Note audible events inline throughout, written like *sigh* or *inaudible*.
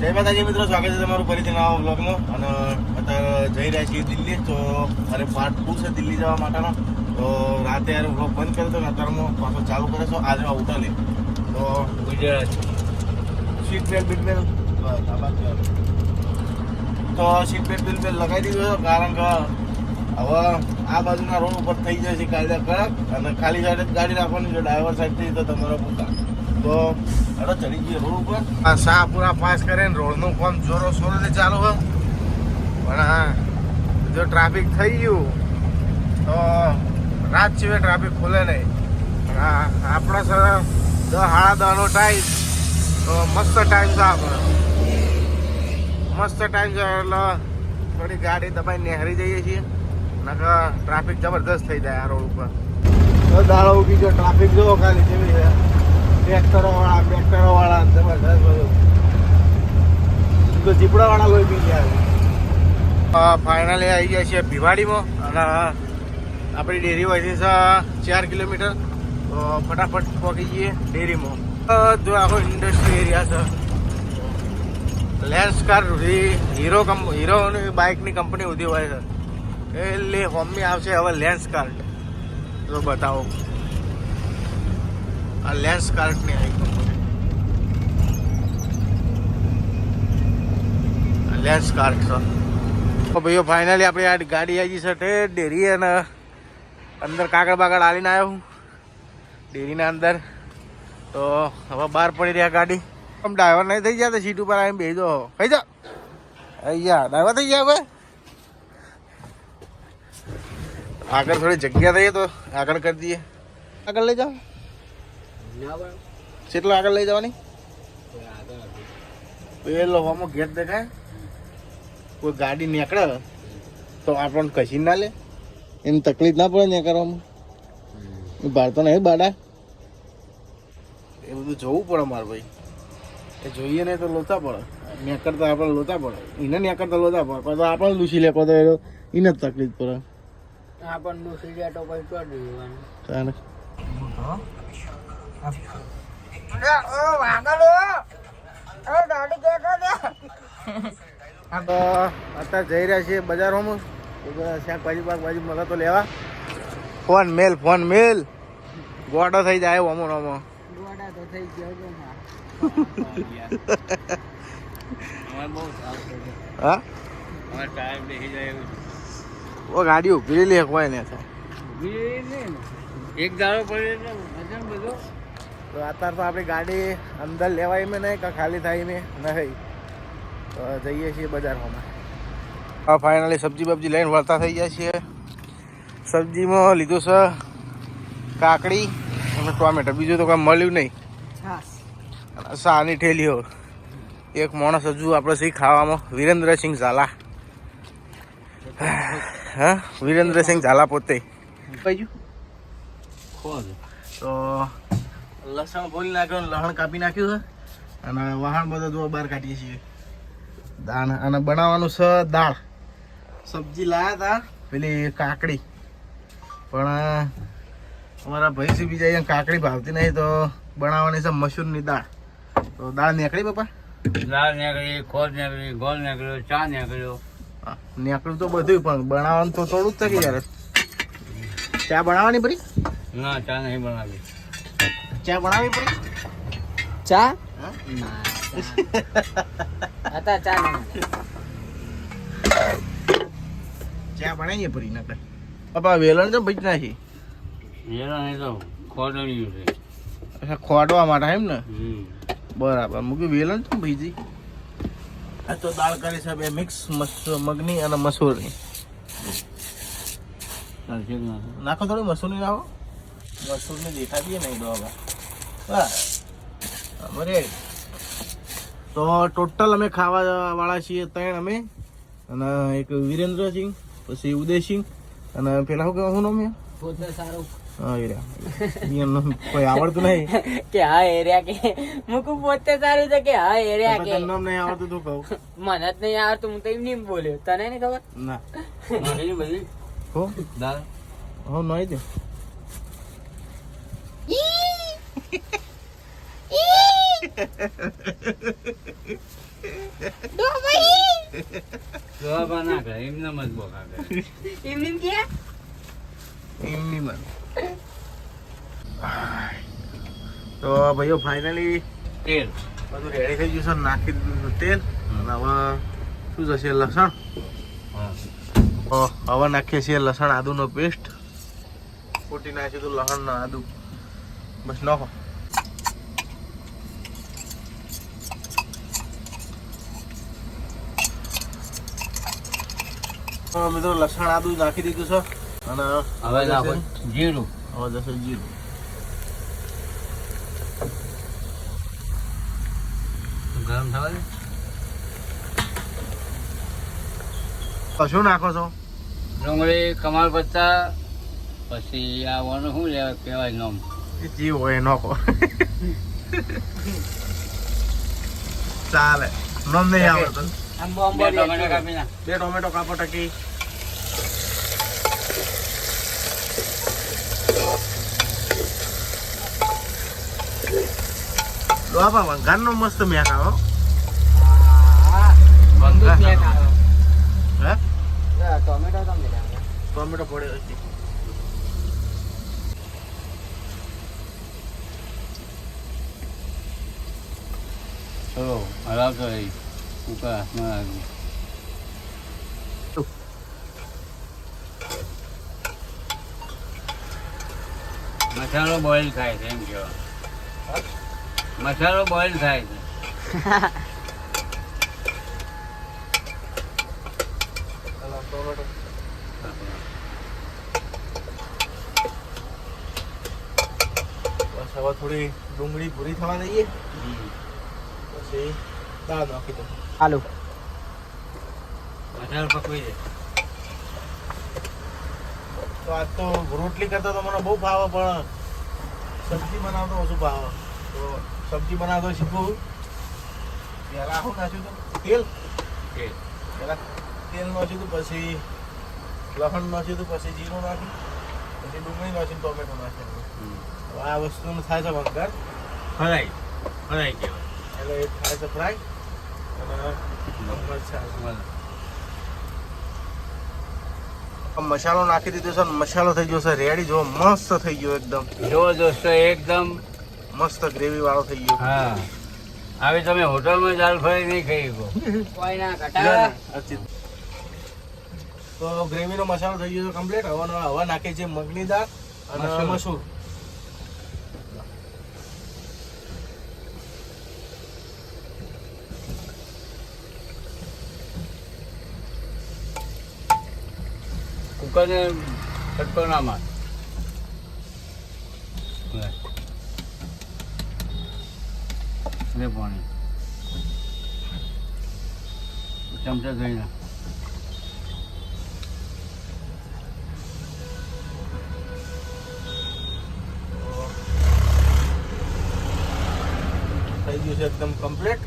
જય માતાજી મિત્રો સ્વાગત છે તમારું ફરીથી નવા બ્લોગનો અને અત્યારે જઈ રહ્યા છીએ દિલ્હી તો મારે પાર્ટ ટુ છે દિલ્હી જવા માટેનો. તો રાતે યાર બ્લોગ બંધ કર્યો હતો ને અત્યારમાં પાછો ચાલુ કરે છો આજે ઉઠાલી. તો સીટ બેલ્ટ બીટ બેલ્ટ. તો સીટ બેલ્ટ બિલ બેલ્ટ લગાવી દીધું કારણ કે હવે આ બાજુના રોડ ઉપર થઈ જાય છે કાયદા કડક અને ખાલી સાઈડ જ ગાડી રાખવાની જો ડ્રાઈવર સાઈડથી તો તમારો પોતા. તો હવે ચડી ગઈ રોડ ઉપર આ શાહપુરા પાસ કરીને રોડનું કામ જોરો સોરોથી ચાલુ હોય. પણ હા, જો ટ્રાફિક થઈ ગયું, તો રાત સિવાય ટ્રાફિક ખુલે નહીં. આપણો સર દસ સાડા દસનો ટાઈમ તો મસ્ત ટાઈમ છે આપણો. મસ્ત ટાઈમ છે એટલે થોડી ગાડી દબાઈ નેહરી જઈએ છીએ. નકર ટ્રાફિક જબરદસ્ત થઈ જાય આ રોડ ઉપર. દાડો ઊભી જો ટ્રાફિક જોવો ખાલી કેવી છે. ટ્રેક્ટરો વાળા ટ્રેક્ટરો વાળા જબરદસ્ત બધું. તો જીપડાવાળા વાળા બી ગયા ફાઇનલી આવી ગયા છીએ ભીવાડીમાં અને આપણી ડેરી હોયથી છે ચાર કિલોમીટર. ફટાફટ પહોંચી જઈએ ડેરીમાં. જો આખો ઇન્ડસ્ટ્રી એરિયા છે. લેન્સ કાર સુધી હીરો હીરોની બાઇકની કંપની ઉધી હોય છે. એટલે હોમી આવશે હવે લેન્સ કાર્ડ તો બતાવો. આ લેન્સ કાર્ટની આવી કંપની લેન્સ કાર્ટ છે. તો ભાઈઓ ફાઇનલી આપણી આ ગાડી આવી છે તે ડેરી અને અંદર કાગળ બાગળ આવીને આવ્યો હું. ડેરીના અંદર. તો હવે બહાર પડી રહ્યા ગાડી. આમ ડ્રાઈવર નહીં થઈ ગયા તો સીટ ઉપર આવીને બેસી દો કઈ જા અહીંયા ડ્રાઈવર થઈ ગયા હવે. આગળ થોડી જગ્યા થઈએ તો આગળ કરી દઈએ. આગળ લઈ જાઓ. ના બરાબર કેટલો આગળ લઈ જવાની? પેલો આમાં ઘેર દેખાય. કોઈ ગાડી નીકળે તો આપણને કશી ના લે. એને તકલીફ ના પડે ને એ બહાર તો નહીં બાડા. એ બધું જોવું પડે મારા ભાઈ. એ જોઈએ ને તો લોચા પડે. નીકળતા આપણે લોચા પડે. એને નીકળતા લોચા પડે. તો આપણે લૂસી લે તો એને જ તકલીફ પડે. આપણને પણ જાય તો પછી તો અત્યારે જઈ રહ્યા છીએ બજારોમાં શાકભાજી બાકભાજી મળે તો લેવા. ફોન મેલ ફોન મેલ. ગોડો થઈ જાય ઓમો ઓમો દોડા તો થઈ ગયો હા? અમારે ટાઈમ બેસી જાય એવું ઓ ગાડી ઊભી લે કોઈ ને એક દાડો પડે એટલે બધું. તો અત્યારે તો આપણી ગાડી અંદર લેવાય મેં નહીં કે ખાલી થાય મેં નહીં. તો જઈએ છીએ બજારમાં હા ફાઇનલી સબ્જી બબ્જી લઈને વળતા થઈ ગયા છીએ. સબ્જીમાં લીધું છે કાકડી અને ટોમેટો. બીજું તો કાંઈ મળ્યું નહીં. સાની ઠેલીઓ. એક માણસ હજુ આપણે શી ખાવામાં? વિરેન્દ્રસિંહ ઝાલા. હા વિરેન્દ્રસિંહ ઝાલા પોતે. બાજુ ખોદ તો લસણ બોલી નાખ્યું લસણ કાપી નાખ્યું છે. અને વાહણ બધા જો બહાર કાઢીએ છીએ. દાણ અને બનાવવાનું છે દાળ. સબ્જી લાયા હતા પેલી કાકડી. પણ અમારા ભાઈ સી બીજા અહીંયા કાકડી ભાવતી નહીં તો બનાવવાની છે મસૂરની દાળ. તો દાળ નીકળી પપ્પા? દાળ નીકળી ખોર નીકળી ગોળ નીકળ્યો ચા નીકળ્યો. નીકળ્યું તો બધું પણ બનાવવાનું તો થોડું જ થઈ યાર. ચા બનાવવાની પડી? ના ચા નહીં બનાવી. ચા બનાવી પડી? ચા? હા? હતા ચા નહીં. ચા બનાવીએ પડી નકર. બાપા વેલણ તો ભજ નાખી? વેલણ એ તો ખોડણ્યું છે. અચ્છા ખોડવા માટે એમ ને? બરાબર. મૂકી વેલણ તો ભીજી આ તો દાળ કરી છે બે મિક્સ મગની અને મસૂરની. નાખો થોડી મસૂરની નાખો. મસૂરની દેખાતી નહીં દો હવે. તો ટોટલ અમે ખાવા વાળા છીએ ત્રણ અમે. અને એક વિરેન્દ્રસિંહ પછી ઉદયસિંહ અને પેલા શું કહેવા શું નામ પોતે સારું હા એ કોઈ આવડતું નહીં. કે હા એરિયા કે. મુકુ પોતે સારું છે કે હા એરિયા કે. તને નહીં આવડતું તું કહું. મને જ નહીં આવડતું હું તો એમ નહીં બોલ્યો. તને નહીં ખબર? ના. બધી હો? દાળ હો નહીં દે જવાબ ના કરે એમને મત બોકા કરે એમની કે? એમની મન. તો ભાઈઓ ફાઇનલી તેલ. બધું રેડી થઈ ગયું છે નાખી દીધું તેલ. અને હવે શું જશે લસણ? હવે નાખીએ છીએ લસણ આદુનો પેસ્ટ કૂટી નાખ્યું હતું લસણ ને આદુ. બસ નાખો. મિત્રો લસણ આદુ નાખી દીધું છે. અને હવે નાખો. જીરું. હવે જશે જીરું. ગરમ થવા દે. કશું નાખો છો? ડુંગળી કમાલ પત્તા પછી આ વાનું શું લેવા કહેવાય નામ? એ જે હોય એ નાખો ચાલે. નોમ નહીં આવડતું. આમ બે ટોમેટો કાપો ટકી. ટકી બાપા વંગારનો મસ્ત મેક આવો. ટોમેટો છે ચલો હલાવતો રહી કુકર હાથમાં લાગ્યું મસાલો બોઇલ થાય છે એમ કહેવા મસાલો બોઇલ થાય છે. બસ હવે થોડી ડુંગળી પૂરી થવા દઈએ. પછી દાળ નાખી દો આલુ મસાલો પકવી દે. તો આજ તો રોટલી કરતા તો મને બહુ ભાવે પણ સબ્જી બનાવતો ઓછું ભાવે. તો સબ્જી બનાવતો શીખવું. પહેલા શું નાખ્યું હતું તેલ. તેલ. પહેલાં તેલ નાખ્યું હતું પછી લસણ નાખ્યું હતું પછી જીરું નાખ્યું પછી ડુંગળી નાખીને ટોમેટો નાખ્યું આ વસ્તુનું થાય છે વંકાર ફરાઈ. ફરાઈ કહેવાય. એટલે એ થાય છે ફ્રાય અને. મસાલો. નાખી દીધો છે મસાલો થઈ ગયો છે રેડી જો મસ્ત થઈ ગયો એકદમ. જો દોસ્તો એકદમ મસ્ત ગ્રેવી વાળો થઈ ગયો. હા. હવે તમે હોટલમાં દાલ ફ્રાય નહીં ખાઈ શકો. કોઈ ના ઘટા અચિત. તો ગ્રેવીનો મસાલો થઈ ગયો કમ્પ્લીટ હવે હવા હવે નાખી છે મગની દાળ અને મસૂર. મસૂર. કુકરને ફટકો ના માર લે. લે પાણી ચમચા થઈ ગયું છે એકદમ કમ્પ્લીટ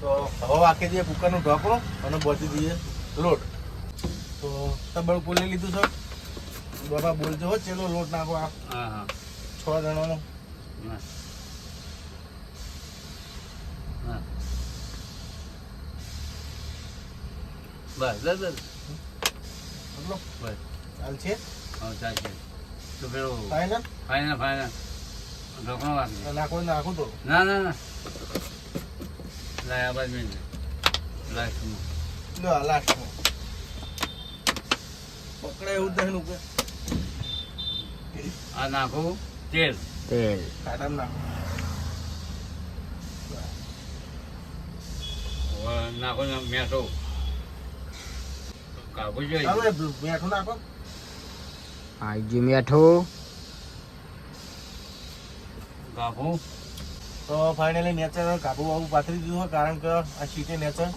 તો હવે વાંકી દઈએ કુકરનું ઢાંકણું અને બોધી દઈએ લોટ. તો તબળ બોલી લીધું છે? બાબા બોલજો હો ચેલો લોટ નાખો આ. હા હા. છ જણાનો. ના. હા. બસ બસ બસ. બસ. ચાલશે હા ચાલશે તો પેલું ફાઈનલ ફાઇનલ ફાઇનલ ઢોકણો વાગી નાખો નાખું તો. ના ના ના. લાય બાદ બાજુ મેં લાસ્ટમાં. લો આ લાસ્ટમાં. પકડે એવું જ નું કે. આ નાખું તેલ. તેલ. કાઢામાં નાખો. નાખો મેઠો નાખો મીઠું કાપું તો ફાઇનલી નેચર કાબુ બાબુ પાથરી દીધું હોય કારણ કે આ શીટે નેચર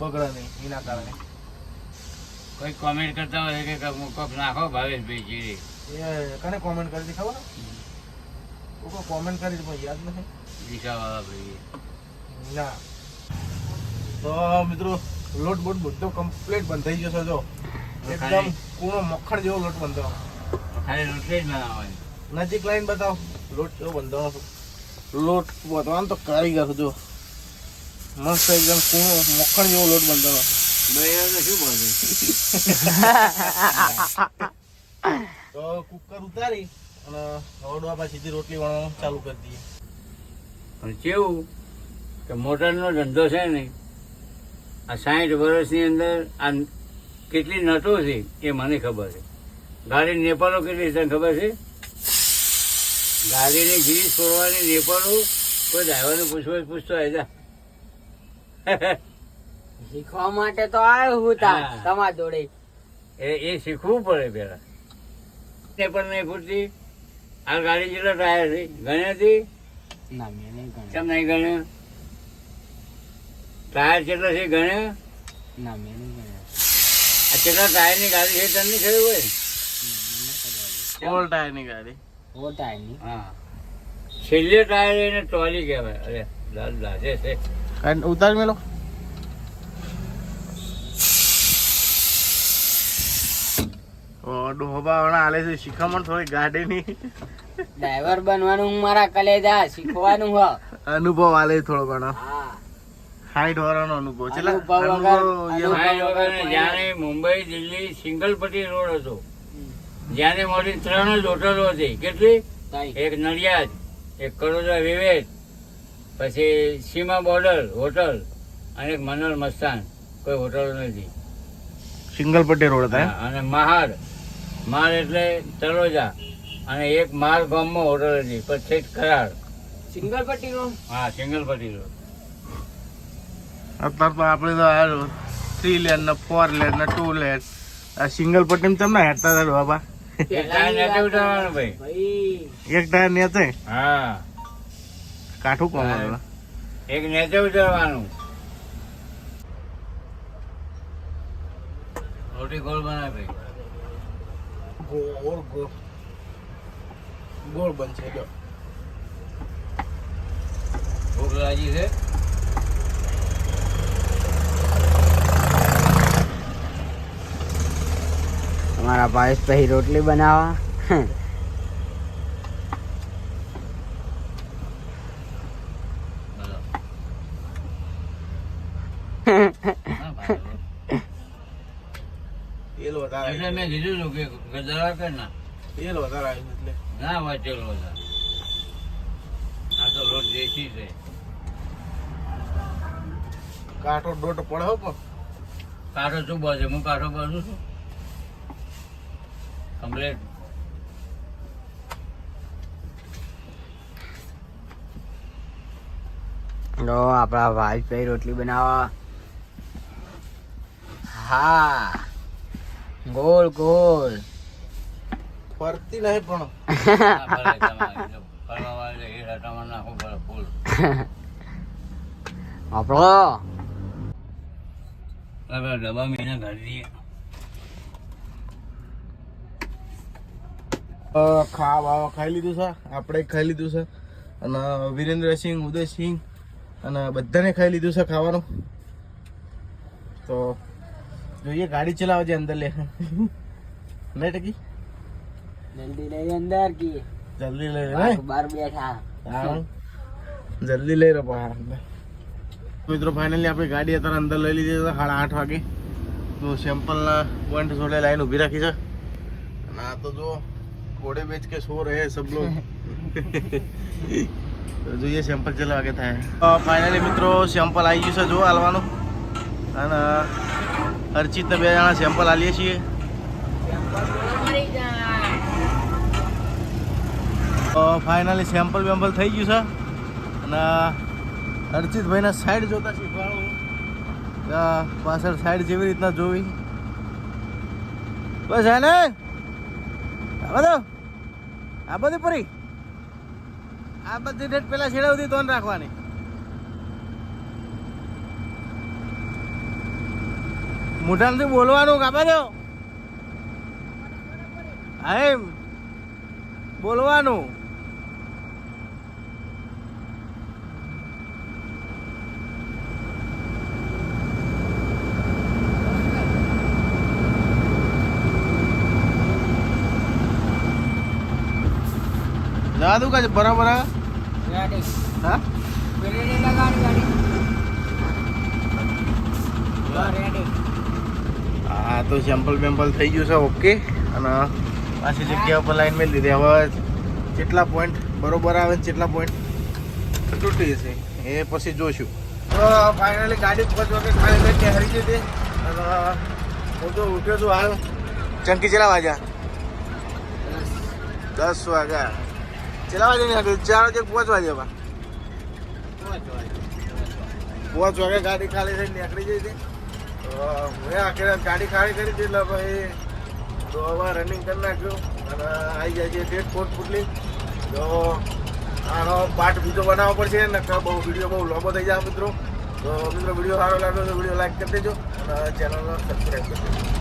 બગડે નહીં એના કારણે. કોઈ કોમેન્ટ કરતા હોય કે કપ નાખો ભાવેશભાઈ જીરી. એ કને કોમેન્ટ કરી દીધા ખબર કોઈ કોમેન્ટ કરી પણ યાદ નથી. દિશાવાળા ભાઈ ના. તો મિત્રો લોટ બોટ બધો કમ્પ્લીટ બંધ થઈ જશે જો. એકદમ કૂણો મખણ જેવો લોટ બંધાવો. ખાલી રોટલી જ બનાવવાની. નજીક લાઈન બતાવો. લોટ કેવો બંધાવો લોટ વધવાનો તો કારીગર જો મસ્ત એકદમ કૂણો મખણ જેવો લોટ બંધો ભાઈ તો શું બોલશે? તો કુકર ઉતારી અને હવડવા પછી સીધી રોટલી વણવાનું ચાલુ કરી દઈએ. પણ કેવું? કે મોટરનો ધંધો છે ને આ સાઠ વર્ષની અંદર આ કેટલી નટો છે એ મને ખબર છે. ગાડી નેપાળો કેટલી છે તને ખબર છે? ગાડીની ગીરી છોડવાની નેપાળો કોઈ ડ્રાઈવરને પૂછવો પૂછતો આવ્યા *laughs* શીખવા માટે તો આવ્યો હું તમારા જોડે. એ એ શીખવું પડે પેલા. નેપાળ નહીં ફૂટતી આ ગાડી જેટલા ટાયર છે. ગણ્યા હતી ના મેં નહીં ગણ્યા. કેમ નહીં ગણ્યા? ટાયર કેટલા છે ગણ્યા ના મેં નહીં ગણ્યા. આ કેટલા ટાયરની ગાડી છે? તને ખબર હોય? ઓલ ટાયરની ગાડી. ઓલ ટાયરની હા. છેલ્લે ટાયર એને ટ્રોલી કહેવાય. અરે લાલ લાજે છે ઉતાર મેલો. ડોહબા હમણાં હાલે છે. શિખામણ થોડી ગાડીની. ડ્રાઈવર બનવાનું હું મારા કલેજા શીખવાનું હ. અનુભવ આલે થોડો ઘણો. હા. હાઈટ વાળાનો અનુભવ છે. જાણે મુંબઈ દિલ્હી સિંગલપટ્ટી રોડ હતો. જ્યાંને મોટી ત્રણ જ હોટલો હતી. કેટલી? એક નડિયાદ એક કડોદરા વિવેક પછી સીમા બોર્ડર હોટલ અને એક મનોર મસ્તાન. કોઈ હોટલ નથી. સિંગલ પટ્ટી રોડ હતા અને મહાર. માર એટલે તળોજા. અને એક માર ગામમાં હોટલ હતી. પછી કરાર. સિંગલ રોડ હા સિંગલ પટ્ટી રોડ. અત્યારે તો આપણે તો આ થ્રી લેન ને ફોર લેન ને ટુ લેન આ સિંગલ પટ્ટી તમને હેતા હતા બાબા એક ટાયર નેચે હા કાઠું કોમ એક નેચે ઉતરવાનું રોટી ગોળ બનાવે ભાઈ. ગોળ ગોળ. ગોળ બનશે જો. ભૂખ લાગી છે? તમારા ભાઈ પછી રોટલી બનાવવા. તેલ વધારે એટલે મેં કીધું હતું કે ગદરા કર ના. તેલ વધારે આવ્યું એટલે. ના વાંચેલો વધારે. આ તો રોજ દેશી છે. કાઠો દોઢ પડે હો પણ. કાઠો શું બોલે હું કાઠો બાજુ છું? કમ્પ્લેટ. લો આપણા વાજપેયી રોટલી બનાવવા. હા. ગોળ ગોળ. ફરતી નહીં પણ. *laughs* આપણો હવે ડબ્બા મહિના ઘર દઈએ ખાવા બાવા ખાઈ લીધું છે. આપણે ખાઈ લીધું છે. અને વિરેન્દ્રસિંહ ઉદયસિંહ અને બધાને ખાઈ લીધું છે ખાવાનું. તો જોઈએ ગાડી ચલાવે છે અંદર લે. નહીં ટકી? જલ્દી લઈ અંદર કી. જલ્દી લઈ લે બાર બેઠા. હા. જલ્દી લઈ રહ્યો બહાર મિત્રો ફાઇનલી આપણી ગાડી અત્યારે અંદર લઈ લીધી છે સાડા આઠ વાગે. તો સેમ્પલના પોઈન્ટ જોડે લાઈન ઊભી રાખી છે. અને આ તો જો ઘોડે બેચ કે સો રહે સબ લોગ તો જોઈએ સેમ્પલ કેટલા વાગે થાય ફાઇનલી મિત્રો સેમ્પલ આવી ગયું છે જો હાલવાનું અને હરચિતને બે જણા સેમ્પલ આલીએ છીએ ફાઇનલી સેમ્પલ બેમ્પલ થઈ ગયું છે અને હરજીતભાઈને સાઈડ જોતા શીખવાડું પાછળ સાઈડ જેવી રીતના જોવી બસ હે ને આ બધું આ બધી પૂરી. આ બધી ડેટ પેલા છેડા સુધી ધોન રાખવાની. મોઢામાંથી બોલવાનું કાપા દો. હા એમ. બોલવાનું. દઉં કાજે બરાબર હા? તો સેમ્પલ બેમ્પલ થઈ ગયું છે ઓકે અને પાછી જગ્યા ઉપર લાઈન મેળ દીધી. હવે કેટલા પોઈન્ટ બરોબર આવે ને કેટલા પોઈન્ટ તૂટી જશે. એ પછી જોશું. તો ફાઇનલી ગાડી પાંચ વાગે ખાલી લઈને હરી ગઈ હતી? અને હું તો ઉઠ્યો છું હાલ. ચંકી ચેલા વાગ્યા? દસ વાગ્યા. ચેલા વાગે નીકળ્યું ચાર વાગે પાંચ વાગ્યા બા પાંચ વાગે ગાડી ખાલી થઈને નીકળી જઈ હતી. મેં આખરે ગાડી ખાલી કરી હતી, એટલે ભાઈ તો હવે રનિંગ કરી નાખ્યું અને આવી જાય છે ડેટ ફોર્ટ ફૂટલી તો આનો પાર્ટ બીજો બનાવવો પડશે, નકર બહુ વીડિયો બહુ લાંબો થઈ જાય મિત્રો. તો મિત્રો વીડિયો સારો લાગ્યો તો વીડિયો લાઈક કરી દેજો અને ચેનલને સબસ્ક્રાઈબ કરી દેજો.